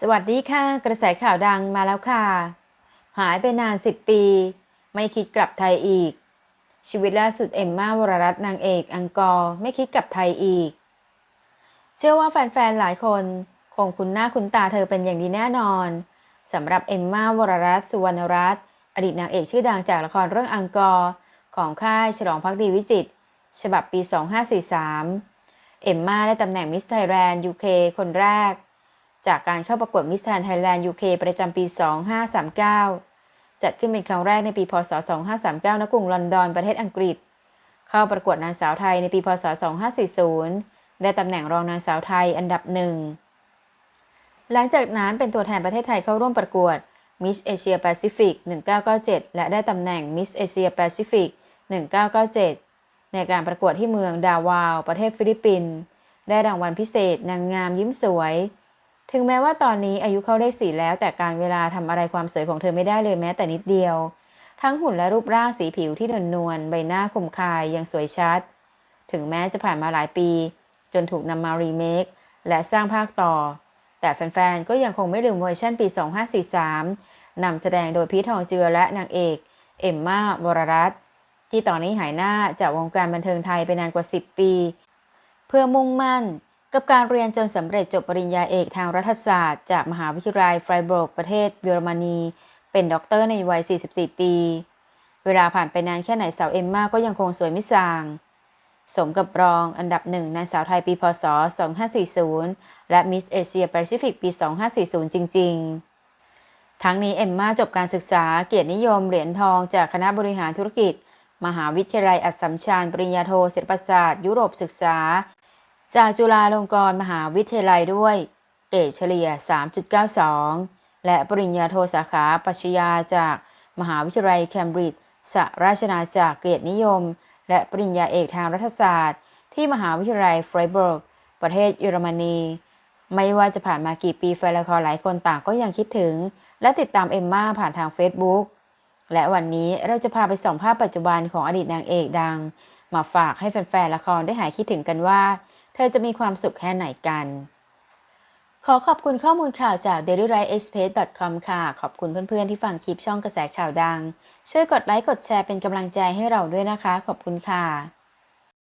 สวัสดีค่ะ กระแสข่าวดังมาแล้วค่ะ หายไปนาน10ปี ไม่คิดกลับไทยอีก ชีวิตล่าสุดเอมม่าวรรัตน์นางเอกอังกอร์ไม่คิดกลับไทยอีก เชื่อว่าแฟนๆหลายคนคงคุ้นหน้าคุ้นตาเธอเป็นอย่างดีแน่นอนสำหรับเอมม่าวรรัตน์สุวรรณรัตน์อดีตนางเอกชื่อดังจากละครเรื่องอังกอร์ของค่ายฉลองพักดีวิจิตฉบับปี 2543 เอมม่าได้ตำแหน่งมิสไทยแลนด์ยูเคคนแรก จากการเข้าประกวดมิสแทนไทยแลนด์ยูเคประจำปี 2539 จัดขึ้นเป็นครั้งแรกในปีพศ 2539 ณ กรุงลอนดอนประเทศอังกฤษ เข้าประกวดนางสาวไทยในปีพศ 2540 ได้ตำแหน่งรองนางสาวไทยอันดับหนึ่ง หลังจากนั้นเป็นตัวแทนประเทศไทยเข้าร่วมประกวด Miss Asia Pacific 1997 และได้ตำแหน่ง Miss Asia Pacific 1997 ในการประกวดที่เมืองดาวาว ประเทศฟิลิปปินส์ ได้รางวัลพิเศษนางงามยิ้มสวย ถึงแม้ว่าตอนนี้อายุเข้าเลขสี่แล้ว แต่การเวลาทำอะไรความสวยของเธอไม่ได้เลยแม้แต่นิดเดียว ทั้งหุ่นและรูปร่างสีผิวที่นวลนวลใบหน้าคมคายยังสวยชัด ถึงแม้จะผ่านมาหลายปี จนถูกนำมารีเมคและสร้างภาคต่อ แต่แฟนๆ ก็ยังคงไม่ลืมเวอร์ชันปี 2543 นำแสดงโดยพีททองเจือและนางเอก เอมม่าวรรัตน์ที่ตอนนี้หายหน้าจากวงการบันเทิงไทยไปนานกว่า 10 ปี เพื่อมุ่งมั่น กับการเรียนจนสำเร็จจบปริญญาเอกทางรัฐศาสตร์ จากมหาวิทยาลัยไฟรบรกประเทศเยอรมนี เป็นด็อกเตอร์ในวัย 44 ปี เวลาผ่านไปนานแค่ไหนสาวเอมมาก็ยังคงสวยไม่สาง สมกับรองอันดับหนึ่งนางสาวไทยปีพศ 2540 และมิสเอเชียแปซิฟิกปี 2540 จริง ๆ ทั้งนี้เอมมาจบการศึกษาเกียรตินิยมเหรียญทองจากคณะบริหารธุรกิจ มหาวิทยาลัยอัสสัมชัญปริญญาโทศิลปศาสตร์ ยุโรปศึกษา จากจุฬาลงกรณ์มหาวิทยาลัยด้วยเกรดเฉลี่ย 3.92 และปริญญาโทสาขาปรัชญาจากมหาวิทยาลัยเคมบริดจ์สหราชอาณาจักรเกียรตินิยม และปริญญาเอกทางรัฐศาสตร์ ที่มหาวิทยาลัยไฟรเบิร์ก ประเทศเยอรมนี ไม่ว่าจะผ่านมากี่ปีแฟนละครหลายคนต่างก็ยังคิดถึง และติดตามเอมม่าผ่านทาง Facebook และวันนี้เราจะพาไปส่องภาพปัจจุบันของอดีตนางเอกดัง มาฝากให้แฟนๆละครได้หายคิดถึงกันว่า เธอจะมีความสุขแค่ไหนกัน ขอขอบคุณข้อมูลข่าวจาก dailyrightaexpress.com ค่ะ ขอบคุณเพื่อนๆที่ฟังคลิปช่องกระแสข่าวดัง ช่วยกดไลค์กดแชร์เป็นกำลังใจให้เราด้วยนะคะ ขอบคุณค่ะ